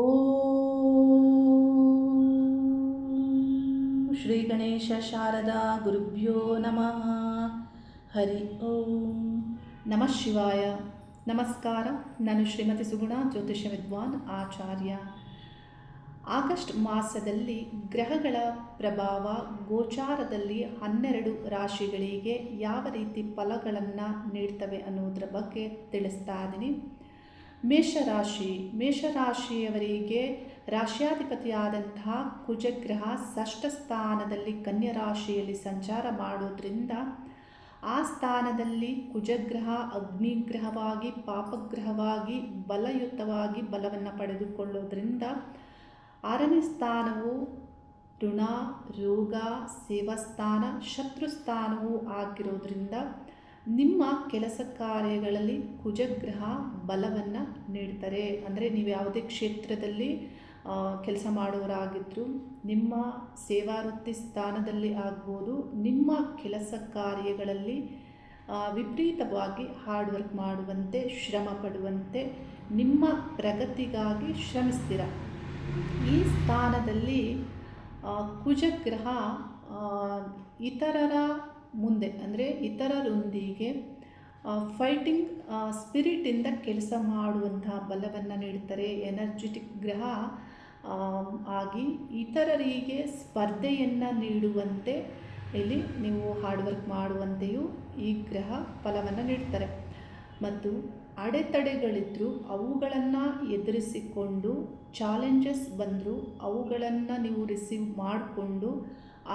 ಓಂ ಶ್ರೀ ಗಣೇಶ ಶಾರದಾ ಗುರುಭ್ಯೋ ನಮಃ ಹರಿ ಓಂ ನಮಃ ಶಿವಾಯ ನಮಸ್ಕಾರ ನಾನು ಶ್ರೀಮತಿ ಸುಗುಣ ಜ್ಯೋತಿಷ ವಿದ್ವಾನ್ ಆಚಾರ್ಯ. ಆಗಸ್ಟ್ ಮಾಸದಲ್ಲಿ ಗ್ರಹಗಳ ಪ್ರಭಾವ ಗೋಚಾರದಲ್ಲಿ ಹನ್ನೆರಡು ರಾಶಿಗಳಿಗೆ ಯಾವ ರೀತಿ ಫಲಗಳನ್ನು ನೀಡ್ತವೆ ಅನ್ನೋದ್ರ ಬಗ್ಗೆ ತಿಳಿಸ್ತಾ ಇದ್ದೀನಿ. ಮೇಷರಾಶಿ, ಮೇಷರಾಶಿಯವರಿಗೆ ರಾಶಿಯಾಧಿಪತಿಯಾದಂತಹ ಕುಜಗ್ರಹ ಷಷ್ಠ ಸ್ಥಾನದಲ್ಲಿ ಕನ್ಯಾ ರಾಶಿಯಲ್ಲಿ ಸಂಚಾರ ಮಾಡೋದ್ರಿಂದ ಆ ಸ್ಥಾನದಲ್ಲಿ ಕುಜಗ್ರಹ ಅಗ್ನಿಗ್ರಹವಾಗಿ, ಪಾಪಗ್ರಹವಾಗಿ, ಬಲಯುತವಾಗಿ ಬಲವನ್ನು ಪಡೆದುಕೊಳ್ಳೋದ್ರಿಂದ ಆರನೇ ಸ್ಥಾನವು ಋಣ, ರೋಗ ಸೇವಾಸ್ಥಾನ ಶತ್ರುಸ್ಥಾನವೂ ಆಗಿರೋದ್ರಿಂದ ನಿಮ್ಮ ಕೆಲಸ ಕಾರ್ಯಗಳಲ್ಲಿ ಕುಜಗ್ರಹ ಬಲವನ್ನು ನೀಡ್ತಾರೆ. ಅಂದರೆ ನೀವು ಯಾವುದೇ ಕ್ಷೇತ್ರದಲ್ಲಿ ಕೆಲಸ ಮಾಡೋರಾಗಿದ್ದರೂ ನಿಮ್ಮ ಸೇವಾ ವೃತ್ತಿ ಸ್ಥಾನದಲ್ಲಿ ಆಗ್ಬೋದು, ನಿಮ್ಮ ಕೆಲಸ ಕಾರ್ಯಗಳಲ್ಲಿ ವಿಪರೀತವಾಗಿ ಹಾರ್ಡ್ ವರ್ಕ್ ಮಾಡುವಂತೆ, ಶ್ರಮ ಪಡುವಂತೆ, ನಿಮ್ಮ ಪ್ರಗತಿಗಾಗಿ ಶ್ರಮಿಸ್ತೀರ. ಈ ಸ್ಥಾನದಲ್ಲಿ ಕುಜಗ್ರಹ ಇತರರ ಮುಂದೆ, ಅಂದರೆ ಇತರರೊಂದಿಗೆ ಫೈಟಿಂಗ್ ಸ್ಪಿರಿಟಿಂದ ಕೆಲಸ ಮಾಡುವಂತಹ ಬಲವನ್ನು ನೀಡ್ತಾರೆ ಎನರ್ಜೆಟಿಕ್ ಗ್ರಹ ಆಗಿ ಇತರರಿಗೆ ಸ್ಪರ್ಧೆಯನ್ನು ನೀಡುವಂತೆ ಇಲ್ಲಿ ನೀವು ಹಾರ್ಡ್ ವರ್ಕ್ ಮಾಡುವಂತೆಯೂ ಈ ಗ್ರಹ ಫಲವನ್ನು ನೀಡ್ತಾರೆ. ಮತ್ತು ಅಡೆತಡೆಗಳಿದ್ದರೂ ಅವುಗಳನ್ನು ಎದುರಿಸಿಕೊಂಡು ಚಾಲೆಂಜಸ್ ಬಂದರೂ, ಅವುಗಳನ್ನು ನೀವು ರಿಸೀವ್ ಮಾಡಿಕೊಂಡು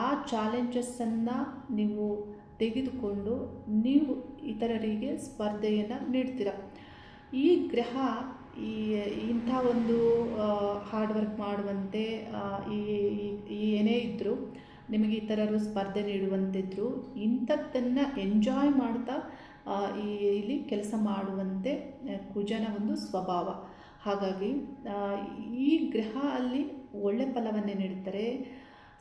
ಆ ಚಾಲೆಂಜಸ್ಸನ್ನು ನೀವು ತೆಗೆದುಕೊಂಡು ನೀವು ಇತರರಿಗೆ ಸ್ಪರ್ಧೆಯನ್ನು ನೀಡ್ತೀರ. ಈ ಗ್ರಹ ಈ, ಇಂಥ ಒಂದು ಹಾರ್ಡ್ ವರ್ಕ್ ಮಾಡುವಂತೆ ಈ ಏನೇ ಇದ್ದರೂ ನಿಮಗೆ ಇತರರು ಸ್ಪರ್ಧೆ ನೀಡುವಂತಿದ್ರು, ಇಂಥದ್ದನ್ನು ಎಂಜಾಯ್ ಮಾಡ್ತಾ ಈ, ಇಲ್ಲಿ ಕೆಲಸ ಮಾಡುವಂತೆ ಕುಜನ ಒಂದು ಸ್ವಭಾವ. ಹಾಗಾಗಿ ಈ ಗ್ರಹ ಅಲ್ಲಿ ಒಳ್ಳೆ ಫಲವನ್ನೇ ನೀಡುತ್ತಾರೆ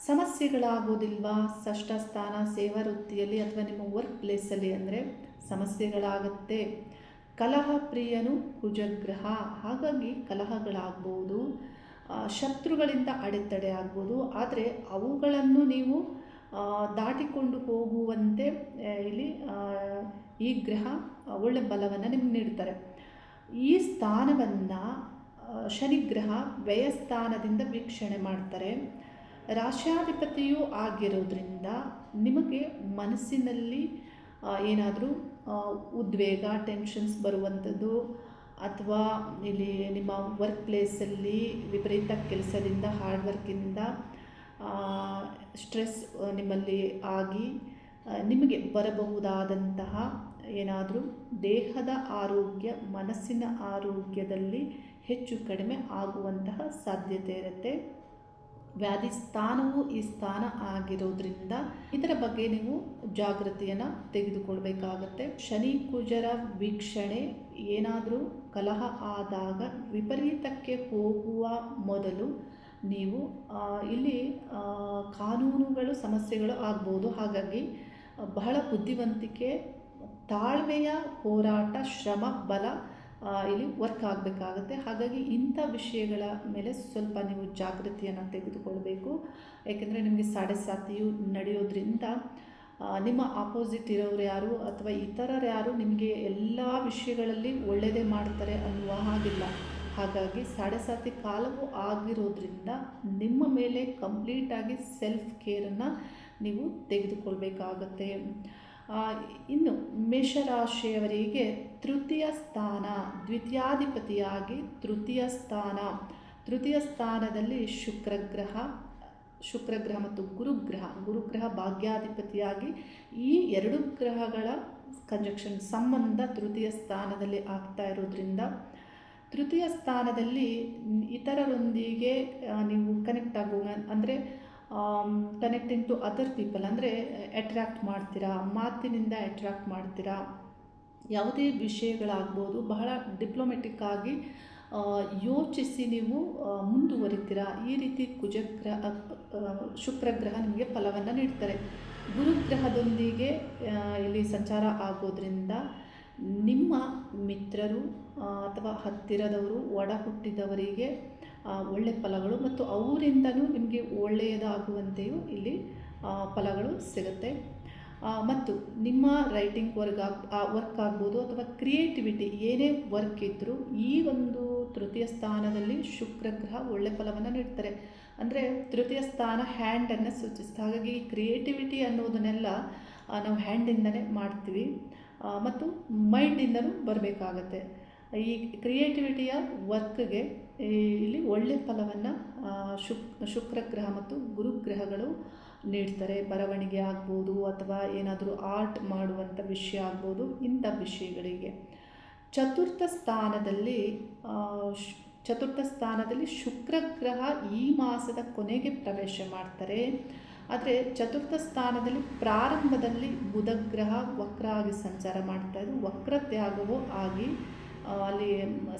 ಸಮಸ್ಯೆಗಳಾಗೋದಿಲ್ವಾ ಷಷ್ಠ ಸ್ಥಾನ ಸೇವಾ ವೃತ್ತಿಯಲ್ಲಿ ಅಥವಾ ನಿಮ್ಮ ವರ್ಕ್ ಪ್ಲೇಸಲ್ಲಿ ಅಂದರೆ ಸಮಸ್ಯೆಗಳಾಗುತ್ತೆ. ಕಲಹ ಪ್ರಿಯನು ಕುಜಗ್ರಹ. ಹಾಗಾಗಿ ಕಲಹಗಳಾಗ್ಬೋದು ಶತ್ರುಗಳಿಂದ ಅಡೆತಡೆ ಆಗ್ಬೋದು. ಆದರೆ ಅವುಗಳನ್ನು ನೀವು ದಾಟಿಕೊಂಡು ಹೋಗುವಂತೆ ಇಲ್ಲಿ ಈ ಗ್ರಹ ಒಳ್ಳೆ ಬಲವನ್ನು ನಿಮ್ಗೆ ನೀಡ್ತಾರೆ. ಈ ಸ್ಥಾನವನ್ನು ಶನಿಗ್ರಹ ವ್ಯಯಸ್ಥಾನದಿಂದ ವೀಕ್ಷಣೆ ಮಾಡ್ತಾರೆ. ರಾಶ್ಯಾಧಿಪತಿಯೂ ಆಗಿರೋದ್ರಿಂದ ನಿಮಗೆ ಮನಸ್ಸಿನಲ್ಲಿ ಏನಾದರೂ ಉದ್ವೇಗ ಟೆನ್ಷನ್ಸ್ ಬರುವಂಥದ್ದು, ಅಥವಾ ಇಲ್ಲಿ ನಿಮ್ಮ ವರ್ಕ್ ಪ್ಲೇಸಲ್ಲಿ ವಿಪರೀತ ಕೆಲಸದಿಂದ ಹಾರ್ಡ್ ವರ್ಕಿಂದ ಸ್ಟ್ರೆಸ್ ನಿಮ್ಮಲ್ಲಿ ಆಗಿ ನಿಮಗೆ ಬರಬಹುದಾದಂತಹ ಏನಾದರೂ ದೇಹದ ಆರೋಗ್ಯ, ಮನಸ್ಸಿನ ಆರೋಗ್ಯದಲ್ಲಿ ಹೆಚ್ಚು ಕಡಿಮೆ ಆಗುವಂತಹ ಸಾಧ್ಯತೆ ಇರುತ್ತೆ. ವ್ಯಾಧಿ ಸ್ಥಾನವು ಈ ಸ್ಥಾನ ಆಗಿರೋದ್ರಿಂದ ಇದರ ಬಗ್ಗೆ ನೀವು ಜಾಗೃತಿಯನ್ನು ತೆಗೆದುಕೊಳ್ಬೇಕಾಗತ್ತೆ. ಶನಿ ಕುಜರ ವೀಕ್ಷಣೆ ಏನಾದರೂ ಕಲಹ ಆದಾಗ ವಿಪರೀತಕ್ಕೆ ಹೋಗುವ ಮೊದಲು ನೀವು ಇಲ್ಲಿ ಕಾನೂನುಗಳು ಸಮಸ್ಯೆಗಳು ಆಗ್ಬೋದು. ಹಾಗಾಗಿ, ಬಹಳ ಬುದ್ಧಿವಂತಿಕೆ, ತಾಳ್ಮೆಯ ಹೋರಾಟ, ಶ್ರಮ, ಬಲ ಇಲ್ಲಿ ವರ್ಕ್ ಆಗಬೇಕಾಗುತ್ತೆ. ಹಾಗಾಗಿ ಇಂಥ ವಿಷಯಗಳ ಮೇಲೆ ಸ್ವಲ್ಪ ನೀವು ಜಾಗೃತಿಯನ್ನು ತೆಗೆದುಕೊಳ್ಬೇಕು. ಏಕೆಂದರೆ ನಿಮಗೆ ಸಾಡೆ ಸಾತಿಯು ನಡೆಯೋದ್ರಿಂದ ನಿಮ್ಮ ಆಪೋಸಿಟ್ ಇರೋರು ಯಾರು ಅಥವಾ ಇತರರು ಯಾರು ನಿಮಗೆ ಎಲ್ಲ ವಿಷಯಗಳಲ್ಲಿ ಒಳ್ಳೆಯದೇ ಮಾಡ್ತಾರೆ ಅನ್ನುವ ಹಾಗಿಲ್ಲ. ಹಾಗಾಗಿ ಸಾಡೆ ಸಾತಿ ಕಾಲವೂ ಆಗಿರೋದ್ರಿಂದ ನಿಮ್ಮ ಮೇಲೆ ಕಂಪ್ಲೀಟಾಗಿ ಸೆಲ್ಫ್ ಕೇರನ್ನು ನೀವು ತೆಗೆದುಕೊಳ್ಬೇಕಾಗತ್ತೆ. ಇನ್ನು ಮೇಷರಾಶಿಯವರಿಗೆ ತೃತೀಯ ಸ್ಥಾನ, ದ್ವಿತೀಯಾಧಿಪತಿಯಾಗಿ ತೃತೀಯ ಸ್ಥಾನ. ತೃತೀಯ ಸ್ಥಾನದಲ್ಲಿ ಶುಕ್ರಗ್ರಹ ಶುಕ್ರಗ್ರಹ ಮತ್ತು ಗುರುಗ್ರಹ. ಗುರುಗ್ರಹ ಭಾಗ್ಯಾಧಿಪತಿಯಾಗಿ ಈ ಎರಡು ಗ್ರಹಗಳ ಕಂಜಕ್ಷನ್ ಸಂಬಂಧ ತೃತೀಯ ಸ್ಥಾನದಲ್ಲಿ ಆಗ್ತಾ ಇರೋದ್ರಿಂದ ತೃತೀಯ ಸ್ಥಾನದಲ್ಲಿ ಇತರರೊಂದಿಗೆ ನೀವು ಕನೆಕ್ಟ್ ಆಗುವ, ಅಂದರೆ ಕನೆಕ್ಟಿಂಗ್ ಟು ಅದರ್ ಪೀಪಲ್ ಅಂದರೆ ಅಟ್ರ್ಯಾಕ್ಟ್ ಮಾಡ್ತೀರಾ, ಮಾತಿನಿಂದ ಅಟ್ರ್ಯಾಕ್ಟ್ ಮಾಡ್ತೀರಾ, ಯಾವುದೇ ವಿಷಯಗಳಾಗ್ಬೋದು, ಬಹಳ ಡಿಪ್ಲೊಮೆಟಿಕ್ ಆಗಿ ಯೋಚಿಸಿ ನೀವು ಮುಂದುವರಿತೀರಾ, ಈ ರೀತಿ ಕುಜಗ್ರಹ ಶುಕ್ರಗ್ರಹ ನಿಮಗೆ ಫಲವನ್ನು ನೀಡ್ತಾರೆ. ಗುರುಗ್ರಹದೊಂದಿಗೆ ಇಲ್ಲಿ ಸಂಚಾರ ಆಗೋದ್ರಿಂದ ನಿಮ್ಮ ಮಿತ್ರರು ಅಥವಾ ಹತ್ತಿರದವರು ಒಡ ಹುಟ್ಟಿದವರಿಗೆ ಒಳ್ಳೆ ಫಲಗಳು ಮತ್ತು ಅವರಿಂದನೂ ನಿಮಗೆ ಒಳ್ಳೆಯದಾಗುವಂತೆಯೂ ಇಲ್ಲಿ ಫಲಗಳು ಸಿಗುತ್ತೆ. ಮತ್ತು ನಿಮ್ಮ ರೈಟಿಂಗ್ ವರ್ಕ್ ಆ, ವರ್ಕ್ ಆಗ್ಬೋದು ಅಥವಾ ಕ್ರಿಯೇಟಿವಿಟಿ ಏನೇ ವರ್ಕ್ ಇದ್ದರೂ ಈ ಒಂದು ತೃತೀಯ ಸ್ಥಾನದಲ್ಲಿ ಶುಕ್ರ ಗ್ರಹ ಒಳ್ಳೆ ಫಲವನ್ನು ನೀಡ್ತಾರೆ. ಅಂದರೆ ತೃತೀಯ ಸ್ಥಾನ ಹ್ಯಾಂಡನ್ನು ಸೂಚಿಸ್ತಾ ಹಾಗಾಗಿ ಕ್ರಿಯೇಟಿವಿಟಿ ಅನ್ನೋದನ್ನೆಲ್ಲ ನಾವು ಹ್ಯಾಂಡಿಂದನೇ ಮಾಡ್ತೀವಿ. ಮತ್ತು ಮೈಂಡಿಂದನೂ ಬರಬೇಕಾಗತ್ತೆ. ಈ ಕ್ರಿಯೇಟಿವಿಟಿಯ ವರ್ಕ್ಗೆ ಇಲ್ಲಿ ಒಳ್ಳೆ ಫಲವನ್ನು ಶುಕ್ ಶುಕ್ರ ಗ್ರಹ ಮತ್ತು ಗುರುಗ್ರಹಗಳು ನೀಡ್ತಾರೆ. ಬರವಣಿಗೆ ಆಗ್ಬೋದು ಅಥವಾ ಏನಾದರೂ ಆರ್ಟ್ ಮಾಡುವಂಥ ವಿಷಯ ಆಗ್ಬೋದು, ಇಂಥ ವಿಷಯಗಳಿಗೆ. ಚತುರ್ಥ ಸ್ಥಾನದಲ್ಲಿ ಚತುರ್ಥ ಸ್ಥಾನದಲ್ಲಿ ಶುಕ್ರ ಗ್ರಹ ಈ ಮಾಸದ ಕೊನೆಗೆ ಪ್ರವೇಶ ಮಾಡ್ತಾರೆ. ಆದರೆ ಚತುರ್ಥ ಸ್ಥಾನದಲ್ಲಿ ಪ್ರಾರಂಭದಲ್ಲಿ ಬುಧ ಗ್ರಹ ವಕ್ರ ಆಗಿ ಸಂಚಾರ ವಕ್ರ ತ್ಯಾಗವೂ ಆಗಿ ಅಲ್ಲಿ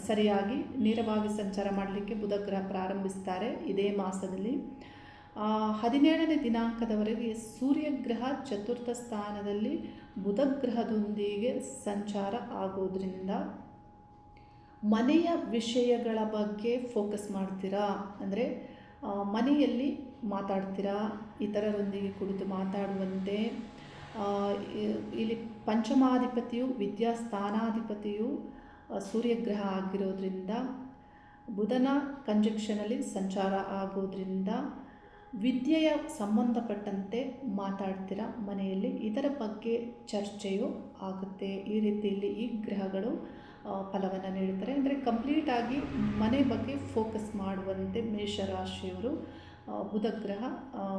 ಸರಿಯಾಗಿ ನೇರವಾಗಿ ಸಂಚಾರ ಮಾಡಲಿಕ್ಕೆ ಬುಧ ಗ್ರಹ ಪ್ರಾರಂಭಿಸ್ತಾರೆ ಇದೇ ಮಾಸದಲ್ಲಿ. ಹದಿನೇಳನೇ ದಿನಾಂಕದವರೆಗೆ ಸೂರ್ಯಗ್ರಹ ಚತುರ್ಥ ಸ್ಥಾನದಲ್ಲಿ ಬುಧ ಗ್ರಹದೊಂದಿಗೆ ಸಂಚಾರ ಆಗೋದ್ರಿಂದ ಮನೆಯ ವಿಷಯಗಳ ಬಗ್ಗೆ ಫೋಕಸ್ ಮಾಡ್ತೀರಾ? ಅಂದರೆ ಮನೆಯಲ್ಲಿ ಮಾತಾಡ್ತೀರಾ? ಇತರರೊಂದಿಗೆ ಕುಳಿತು ಮಾತಾಡುವಂತೆ ಇಲ್ಲಿ ಪಂಚಮಾಧಿಪತಿಯು ವಿದ್ಯಾಸ್ಥಾನಾಧಿಪತಿಯು ಆ, ಸೂರ್ಯಗ್ರಹ ಆಗಿರೋದ್ರಿಂದ, ಬುಧನ ಕಂಜಕ್ಷನಲ್ಲಿ ಸಂಚಾರ ಆಗೋದ್ರಿಂದ ವಿದ್ಯೆಯ ಸಂಬಂಧಪಟ್ಟಂತೆ ಮಾತಾಡ್ತೀರಾ ಮನೆಯಲ್ಲಿ, ಇದರ ಬಗ್ಗೆ ಚರ್ಚೆಯು ಆಗುತ್ತೆ. ಈ ರೀತಿಯಲ್ಲಿ ಈ ಗ್ರಹಗಳು ಫಲವನ್ನು ನೀಡುತ್ತಾರೆ ಅಂದರೆ ಕಂಪ್ಲೀಟಾಗಿ ಮನೆ ಬಗ್ಗೆ ಫೋಕಸ್ ಮಾಡುವಂತೆ ಮೇಷರಾಶಿಯವರು ಬುಧಗ್ರಹ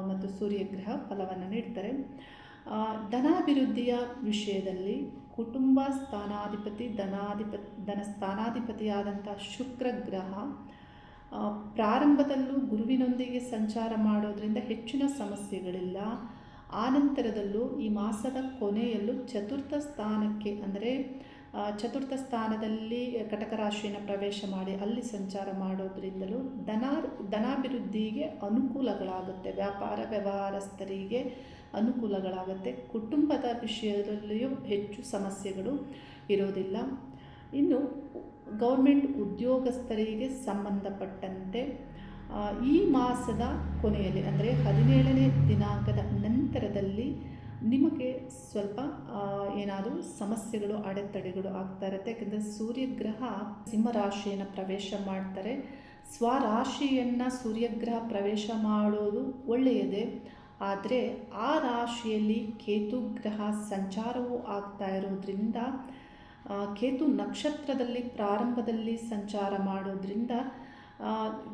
ಮತ್ತು ಸೂರ್ಯಗ್ರಹ ಫಲವನ್ನು ನೀಡ್ತಾರೆ. ಧನಾಭಿವೃದ್ಧಿಯ ವಿಷಯದಲ್ಲಿ ಕುಟುಂಬ ಸ್ಥಾನಾಧಿಪತಿ ಧನಾಧಿಪತಿ ಧನ ಸ್ಥಾನಾಧಿಪತಿಯಾದಂಥ ಶುಕ್ರ ಗ್ರಹ ಪ್ರಾರಂಭದಲ್ಲೂ ಗುರುವಿನೊಂದಿಗೆ ಸಂಚಾರ ಮಾಡೋದ್ರಿಂದ ಹೆಚ್ಚಿನ ಸಮಸ್ಯೆಗಳಿಲ್ಲ. ಆನಂತರದಲ್ಲೂ ಈ ಮಾಸದ ಕೊನೆಯಲ್ಲೂ ಚತುರ್ಥ ಸ್ಥಾನಕ್ಕೆ ಅಂದರೆ ಚತುರ್ಥ ಸ್ಥಾನದಲ್ಲಿ ಕಟಕ ರಾಶಿಯನ್ನು ಪ್ರವೇಶ ಮಾಡಿ ಅಲ್ಲಿ ಸಂಚಾರ ಮಾಡೋದ್ರಿಂದಲೂ ಧನ ಧನಾಭಿವೃದ್ಧಿಗೆ ಅನುಕೂಲಗಳಾಗುತ್ತೆ. ವ್ಯಾಪಾರ ವ್ಯವಹಾರಸ್ಥರಿಗೆ ಅನುಕೂಲಗಳಾಗುತ್ತೆ. ಕುಟುಂಬದ ವಿಷಯದಲ್ಲಿಯೂ ಹೆಚ್ಚು ಸಮಸ್ಯೆಗಳು ಇರೋದಿಲ್ಲ. ಇನ್ನು ಗೌರ್ಮೆಂಟ್ ಉದ್ಯೋಗಸ್ಥರಿಗೆ ಸಂಬಂಧಪಟ್ಟಂತೆ ಈ ಮಾಸದ ಕೊನೆಯಲ್ಲಿ ಅಂದರೆ ಹದಿನೇಳನೇ ದಿನಾಂಕದ ನಂತರದಲ್ಲಿ ನಿಮಗೆ ಸ್ವಲ್ಪ ಏನಾದರೂ ಸಮಸ್ಯೆಗಳು, ಅಡೆತಡೆಗಳು ಆಗ್ತಾ ಇರುತ್ತೆ. ಯಾಕೆಂದರೆ ಸೂರ್ಯಗ್ರಹ ಸಿಂಹರಾಶಿಯನ್ನು ಪ್ರವೇಶ ಮಾಡ್ತಾರೆ. ಸ್ವರಾಶಿಯನ್ನು ಸೂರ್ಯಗ್ರಹ ಪ್ರವೇಶ ಮಾಡೋದು ಒಳ್ಳೆಯದೇ. ಆದರೆ ಆ ರಾಶಿಯಲ್ಲಿ ಕೇತು ಗ್ರಹ ಸಂಚಾರವೂ ಆಗ್ತಾ ಇರೋದ್ರಿಂದ ಕೇತು ನಕ್ಷತ್ರದಲ್ಲಿ ಪ್ರಾರಂಭದಲ್ಲಿ ಸಂಚಾರ ಮಾಡೋದ್ರಿಂದ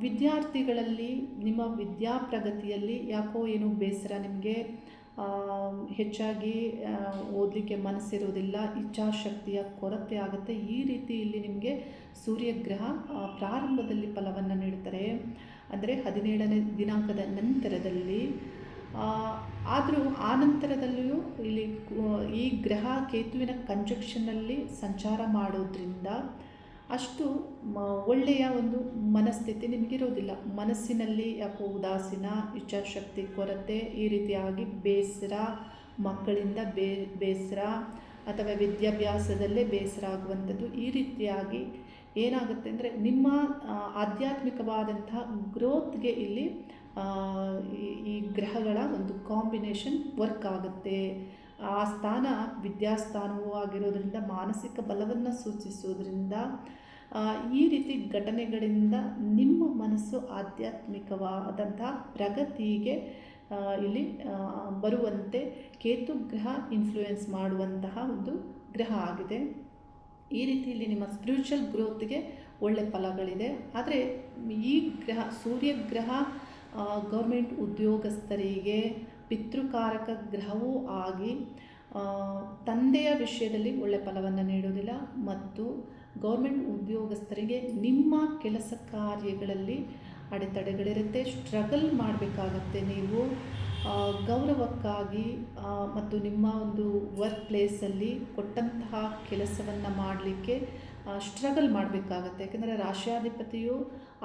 ವಿದ್ಯಾರ್ಥಿಗಳಲ್ಲಿ ನಿಮ್ಮ ವಿದ್ಯಾ ಪ್ರಗತಿಯಲ್ಲಿ ಯಾಕೋ ಏನೋ ಬೇಸರ, ನಿಮಗೆ ಹೆಚ್ಚಾಗಿ ಓದಲಿಕ್ಕೆ ಮನಸ್ಸಿರೋದಿಲ್ಲ, ಇಚ್ಛಾಶಕ್ತಿಯ ಕೊರತೆ ಆಗುತ್ತೆ. ಈ ರೀತಿ ಇಲ್ಲಿ ನಿಮಗೆ ಸೂರ್ಯಗ್ರಹ ಪ್ರಾರಂಭದಲ್ಲಿ ಫಲವನ್ನು ನೀಡ್ತಾರೆ ಅಂದರೆ ಹದಿನೇಳನೇ ದಿನಾಂಕದ ನಂತರದಲ್ಲಿ ಆದರೂ ಆ ನಂತರದಲ್ಲಿಯೂ ಇಲ್ಲಿ ಈ ಗ್ರಹ ಕೇತುವಿನ ಕಂಜಕ್ಷನ್ನಲ್ಲಿ ಸಂಚಾರ ಮಾಡೋದ್ರಿಂದ ಅಷ್ಟು ಒಳ್ಳೆಯ ಒಂದು ಮನಸ್ಥಿತಿ ನಿಮಗಿರೋದಿಲ್ಲ. ಮನಸ್ಸಿನಲ್ಲಿ ಯಾಕೋ ಉದಾಸೀನ, ಇಚ್ಛಾಶಕ್ತಿ, ಕೊರತೆ ಈ ರೀತಿಯಾಗಿ ಬೇಸರ, ಮಕ್ಕಳಿಂದ ಬೇಸರ ಅಥವಾ ವಿದ್ಯಾಭ್ಯಾಸದಲ್ಲೇ ಬೇಸರ ಆಗುವಂಥದ್ದು ಈ ರೀತಿಯಾಗಿ ಏನಾಗುತ್ತೆ ಅಂದರೆ ನಿಮ್ಮ ಆಧ್ಯಾತ್ಮಿಕವಾದಂತಹ ಗ್ರೋತ್ಗೆ ಇಲ್ಲಿ ಈ- ಗ್ರಹಗಳ ಒಂದು ಕಾಂಬಿನೇಷನ್ ವರ್ಕ್ ಆಗುತ್ತೆ. ಆ ಸ್ಥಾನ ವಿದ್ಯಾಸ್ಥಾನವೂ ಆಗಿರೋದ್ರಿಂದ ಮಾನಸಿಕ ಬಲವನ್ನು ಸೂಚಿಸೋದ್ರಿಂದ ಈ ರೀತಿ ಘಟನೆಗಳಿಂದ ನಿಮ್ಮ ಮನಸ್ಸು ಆಧ್ಯಾತ್ಮಿಕವಾದಂತಹ ಪ್ರಗತಿಗೆ ಇಲ್ಲಿ ಬರುವಂತೆ ಕೇತು ಗ್ರಹ ಇನ್ಫ್ಲೂಯೆನ್ಸ್ ಮಾಡುವಂತಹ ಒಂದು ಗ್ರಹ ಆಗಿದೆ. ಈ ರೀತಿಯಲ್ಲಿ ನಿಮ್ಮ ಸ್ಪಿರಿಚುವಲ್ ಗ್ರೋತ್ಗೆ ಒಳ್ಳೆ ಫಲಗಳಿದೆ. ಆದರೆ ಈ ಗ್ರಹ ಸೂರ್ಯ ಗ್ರಹ ಗೌರ್ಮೆಂಟ್ ಉದ್ಯೋಗಸ್ಥರಿಗೆ ಪಿತೃಕಾರಕ ಗ್ರಹವೂ ಆಗಿ ತಂದೆಯ ವಿಷಯದಲ್ಲಿ ಒಳ್ಳೆ ಫಲವನ್ನು ನೀಡೋದಿಲ್ಲ ಮತ್ತು ಗೌರ್ಮೆಂಟ್ ಉದ್ಯೋಗಸ್ಥರಿಗೆ ನಿಮ್ಮ ಕೆಲಸ ಕಾರ್ಯಗಳಲ್ಲಿ ಅಡೆತಡೆಗಳಿರುತ್ತೆ ಸ್ಟ್ರಗಲ್ ಮಾಡಬೇಕಾಗತ್ತೆ ನೀವು. ಗೌರವಕ್ಕಾಗಿ ಮತ್ತು ನಿಮ್ಮ ಒಂದು ವರ್ಕ್ ಪ್ಲೇಸಲ್ಲಿ ಕೊಟ್ಟಂತಹ ಕೆಲಸವನ್ನು ಮಾಡಲಿಕ್ಕೆ ಸ್ಟ್ರಗಲ್ ಮಾಡಬೇಕಾಗತ್ತೆ. ಯಾಕೆಂದರೆ ರಾಷ್ಟ್ರಾಧಿಪತಿಯು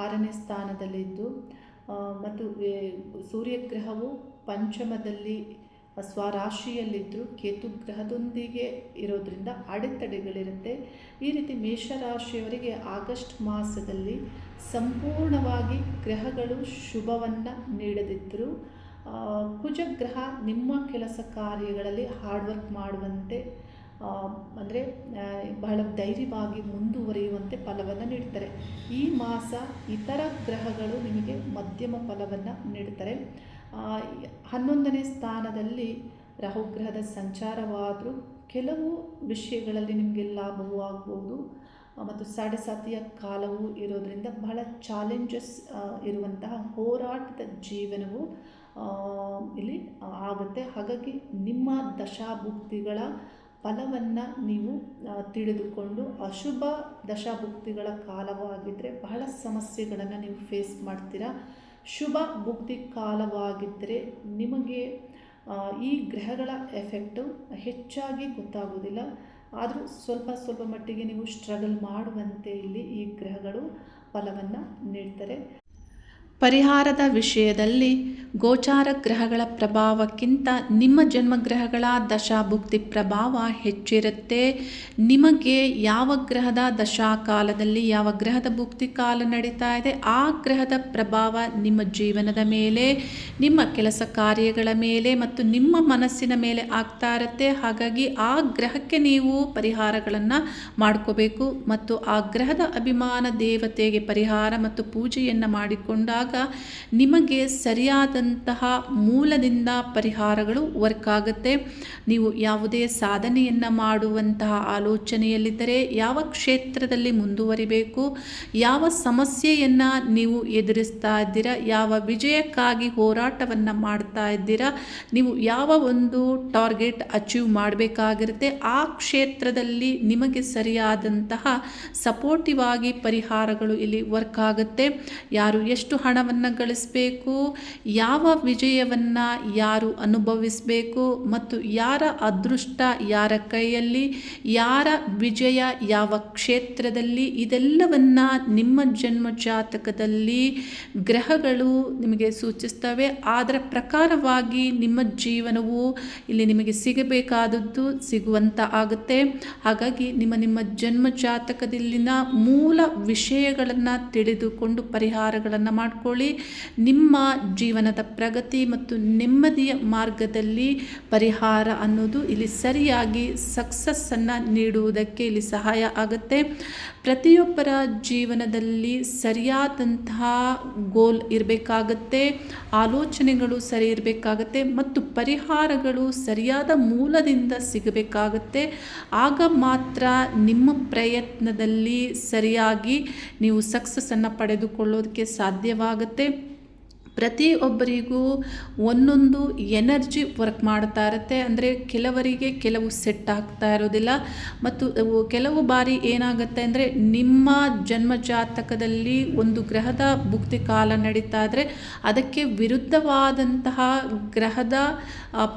ಆರನೇ ಸ್ಥಾನದಲ್ಲಿದ್ದು ಮತ್ತು ಸೂರ್ಯಗ್ರಹವು ಪಂಚಮದಲ್ಲಿ ಸ್ವರಾಶಿಯಲ್ಲಿದ್ದರೂ ಕೇತು ಗ್ರಹದೊಂದಿಗೆ ಇರೋದ್ರಿಂದ ಅಡೆತಡೆಗಳಿರುತ್ತೆ. ಈ ರೀತಿ ಮೇಷರಾಶಿಯವರಿಗೆ ಆಗಸ್ಟ್ ಮಾಸದಲ್ಲಿ ಸಂಪೂರ್ಣವಾಗಿ ಗ್ರಹಗಳು ಶುಭವನ್ನು ನೀಡದಿದ್ದರೂ ಕುಜಗ್ರಹ ಕುಜ ಗ್ರಹ ನಿಮ್ಮ ಕೆಲಸ ಕಾರ್ಯಗಳಲ್ಲಿ ಹಾರ್ಡ್ ವರ್ಕ್ ಮಾಡುವಂತೆ ಅಂದರೆ ಬಹಳ ಧೈರ್ಯವಾಗಿ ಮುಂದುವರಿಯುವಂತೆ ಫಲವನ್ನು ನೀಡ್ತಾರೆ. ಈ ಮಾಸ ಇತರ ಗ್ರಹಗಳು ನಿಮಗೆ ಮಧ್ಯಮ ಫಲವನ್ನು ನೀಡ್ತಾರೆ. ಹನ್ನೊಂದನೇ ಸ್ಥಾನದಲ್ಲಿ ರಾಹುಗ್ರಹದ ಸಂಚಾರವಾದರೂ ಕೆಲವು ವಿಷಯಗಳಲ್ಲಿ ನಿಮಗೆ ಲಾಭವೂ ಆಗ್ಬೋದು. ಮತ್ತು ಸಾಡೆ ಸಾತಿಯ ಕಾಲವೂ ಇರೋದರಿಂದ ಬಹಳ ಚಾಲೆಂಜಸ್ ಇರುವಂತಹ ಹೋರಾಟದ ಜೀವನವು ಇಲ್ಲಿ ಆಗುತ್ತೆ. ಹಾಗಾಗಿ ನಿಮ್ಮ ದಶಾಭುಕ್ತಿಗಳ ಫಲವನ್ನು ನೀವು ತಿಳಿದುಕೊಂಡು ಅಶುಭ ದಶಾಭುಕ್ತಿಗಳ ಕಾಲವಾಗಿದ್ದರೆ ಬಹಳ ಸಮಸ್ಯೆಗಳನ್ನು ನೀವು ಫೇಸ್ ಮಾಡ್ತೀರಾ. ಶುಭ ಭುಕ್ತಿ ಕಾಲವಾಗಿದ್ದರೆ ನಿಮಗೆ ಈ ಗ್ರಹಗಳ ಎಫೆಕ್ಟು ಹೆಚ್ಚಾಗಿ ಗೊತ್ತಾಗೋದಿಲ್ಲ ಆದರೂ ಸ್ವಲ್ಪ ಸ್ವಲ್ಪ ಮಟ್ಟಿಗೆ ನೀವು ಸ್ಟ್ರಗಲ್ ಮಾಡುವಂತೆ ಇಲ್ಲಿ ಈ ಗ್ರಹಗಳು ಫಲವನ್ನು ನೀಡ್ತಾರೆ. ಪರಿಹಾರದ ವಿಷಯದಲ್ಲಿ ಗೋಚಾರ ಗ್ರಹಗಳ ಪ್ರಭಾವಕ್ಕಿಂತ ನಿಮ್ಮ ಜನ್ಮಗ್ರಹಗಳ ದಶಾಭುಕ್ತಿ ಪ್ರಭಾವ ಹೆಚ್ಚಿರುತ್ತೆ. ನಿಮಗೆ ಯಾವ ಗ್ರಹದ ದಶಾ ಕಾಲದಲ್ಲಿ ಯಾವ ಗ್ರಹದ ಭುಕ್ತಿ ಕಾಲ ನಡೀತಾ ಇದೆ, ಆ ಗ್ರಹದ ಪ್ರಭಾವ ನಿಮ್ಮ ಜೀವನದ ಮೇಲೆ, ನಿಮ್ಮ ಕೆಲಸ ಕಾರ್ಯಗಳ ಮೇಲೆ ಮತ್ತು ನಿಮ್ಮ ಮನಸ್ಸಿನ ಮೇಲೆ ಆಗ್ತಾ ಇರುತ್ತೆ. ಹಾಗಾಗಿ ಆ ಗ್ರಹಕ್ಕೆ ನೀವು ಪರಿಹಾರಗಳನ್ನು ಮಾಡ್ಕೋಬೇಕು ಮತ್ತು ಆ ಗ್ರಹದ ಅಭಿಮಾನ ದೇವತೆಗೆ ಪರಿಹಾರ ಮತ್ತು ಪೂಜೆಯನ್ನು ಮಾಡಿಕೊಂಡಾಗ ನಿಮಗೆ ಸರಿಯಾದಂತಹ ಮೂಲದಿಂದ ಪರಿಹಾರಗಳು ವರ್ಕ್ ಆಗುತ್ತೆ. ನೀವು ಯಾವುದೇ ಸಾಧನೆಯನ್ನು ಮಾಡುವಂತಹ ಆಲೋಚನೆಯಲ್ಲಿದ್ದರೆ ಯಾವ ಕ್ಷೇತ್ರದಲ್ಲಿ ಮುಂದುವರಿಬೇಕು, ಯಾವ ಸಮಸ್ಯೆಯನ್ನು ನೀವು ಎದುರಿಸ್ತಾ ಇದ್ದೀರಾ, ಯಾವ ವಿಜಯಕ್ಕಾಗಿ ಹೋರಾಟವನ್ನು ಮಾಡ್ತಾ ಇದ್ದೀರಾ, ನೀವು ಯಾವ ಒಂದು ಟಾರ್ಗೆಟ್ ಅಚೀವ್ ಮಾಡಬೇಕಾಗಿರುತ್ತೆ, ಆ ಕ್ಷೇತ್ರದಲ್ಲಿ ನಿಮಗೆ ಸರಿಯಾದಂತಹ ಸಪೋರ್ಟಿವ್ ಆಗಿ ಪರಿಹಾರಗಳು ಇಲ್ಲಿ ವರ್ಕ್ ಆಗುತ್ತೆ. ಯಾರು ಎಷ್ಟು ಹಣವನ್ನು ಗಳಿಸಬೇಕು, ಯಾವ ವಿಜಯವನ್ನು ಯಾರು ಅನುಭವಿಸಬೇಕು ಮತ್ತು ಯಾರ ಅದೃಷ್ಟ ಯಾರ ಕೈಯಲ್ಲಿ, ಯಾರ ವಿಜಯ ಯಾವ ಕ್ಷೇತ್ರದಲ್ಲಿ, ಇದೆಲ್ಲವನ್ನು ನಿಮ್ಮ ಜನ್ಮ ಜಾತಕದಲ್ಲಿ ಗ್ರಹಗಳು ನಿಮಗೆ ಸೂಚಿಸ್ತವೆ. ಅದರ ಪ್ರಕಾರವಾಗಿ ನಿಮ್ಮ ಜೀವನವು ಇಲ್ಲಿ ನಿಮಗೆ ಸಿಗಬೇಕಾದದ್ದು ಸಿಗುವಂತ ಆಗುತ್ತೆ. ಹಾಗಾಗಿ ನಿಮ್ಮ ನಿಮ್ಮ ಜನ್ಮ ಜಾತಕದಲ್ಲಿನ ಮೂಲ ವಿಷಯಗಳನ್ನು ತಿಳಿದುಕೊಂಡು ಪರಿಹಾರಗಳನ್ನು ನಿಮ್ಮ ಜೀವನದ ಪ್ರಗತಿ ಮತ್ತು ನೆಮ್ಮದಿಯ ಮಾರ್ಗದಲ್ಲಿ ಪರಿಹಾರ ಅನ್ನೋದು ಇಲ್ಲಿ ಸರಿಯಾಗಿ ಸಕ್ಸಸ್ಸನ್ನು ನೀಡುವುದಕ್ಕೆ ಇಲ್ಲಿ ಸಹಾಯ ಆಗುತ್ತೆ. ಪ್ರತಿಯೊಬ್ಬರ ಜೀವನದಲ್ಲಿ ಸರಿಯಾದಂತಹ ಗೋಲ್ ಇರಬೇಕಾಗತ್ತೆ. ಆಲೋಚನೆಗಳು ಸರಿ ಇರಬೇಕಾಗತ್ತೆ ಮತ್ತು ಪರಿಹಾರಗಳು ಸರಿಯಾದ ಮೂಲದಿಂದ ಸಿಗಬೇಕಾಗತ್ತೆ. ಆಗ ಮಾತ್ರ ನಿಮ್ಮ ಪ್ರಯತ್ನದಲ್ಲಿ ಸರಿಯಾಗಿ ನೀವು ಸಕ್ಸಸ್ಸನ್ನು ಪಡೆದುಕೊಳ್ಳೋದಕ್ಕೆ ಸಾಧ್ಯವಾಗುತ್ತೆ ഭാഗത്തെ ಪ್ರತಿಯೊಬ್ಬರಿಗೂ ಒಂದೊಂದು ಎನರ್ಜಿ ವರ್ಕ್ ಮಾಡ್ತಾ ಇರುತ್ತೆ. ಅಂದರೆ ಕೆಲವರಿಗೆ ಕೆಲವು ಸೆಟ್ ಆಗ್ತಾ ಇರೋದಿಲ್ಲ. ಮತ್ತು ಕೆಲವು ಬಾರಿ ಏನಾಗುತ್ತೆ ಅಂದರೆ ನಿಮ್ಮ ಜನ್ಮ ಜಾತಕದಲ್ಲಿ ಒಂದು ಗ್ರಹದ ಭುಕ್ತಿ ಕಾಲ ನಡೀತಾ ಇದ್ದರೆ ಅದಕ್ಕೆ ವಿರುದ್ಧವಾದಂತಹ ಗ್ರಹದ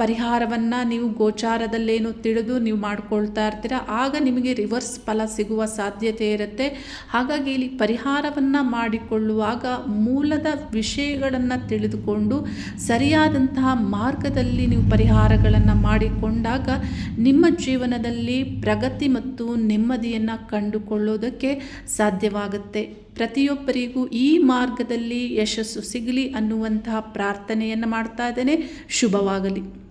ಪರಿಹಾರವನ್ನು ನೀವು ಗೋಚಾರದಲ್ಲೇನು ತಿಳಿದು ನೀವು ಮಾಡ್ಕೊಳ್ತಾ ಇರ್ತೀರ. ಆಗ ನಿಮಗೆ ರಿವರ್ಸ್ ಫಲ ಸಿಗುವ ಸಾಧ್ಯತೆ ಇರುತ್ತೆ. ಹಾಗಾಗಿ ಇಲ್ಲಿ ಪರಿಹಾರವನ್ನು ಮಾಡಿಕೊಳ್ಳುವಾಗ ಮೂಲದ ತಿಳಿದುಕೊಂಡು ಸರಿಯಾದಂತಹ ಮಾರ್ಗದಲ್ಲಿ ನೀವು ಪರಿಹಾರಗಳನ್ನು ಮಾಡಿಕೊಂಡಾಗ ನಿಮ್ಮ ಜೀವನದಲ್ಲಿ ಪ್ರಗತಿ ಮತ್ತು ನೆಮ್ಮದಿಯನ್ನು ಕಂಡುಕೊಳ್ಳೋದಕ್ಕೆ ಸಾಧ್ಯವಾಗುತ್ತೆ. ಪ್ರತಿಯೊಬ್ಬರಿಗೂ ಈ ಮಾರ್ಗದಲ್ಲಿ ಯಶಸ್ಸು ಸಿಗಲಿ ಅನ್ನುವಂತಹ ಪ್ರಾರ್ಥನೆಯನ್ನು ಮಾಡ್ತಾ ಇದ್ದೇನೆ. ಶುಭವಾಗಲಿ.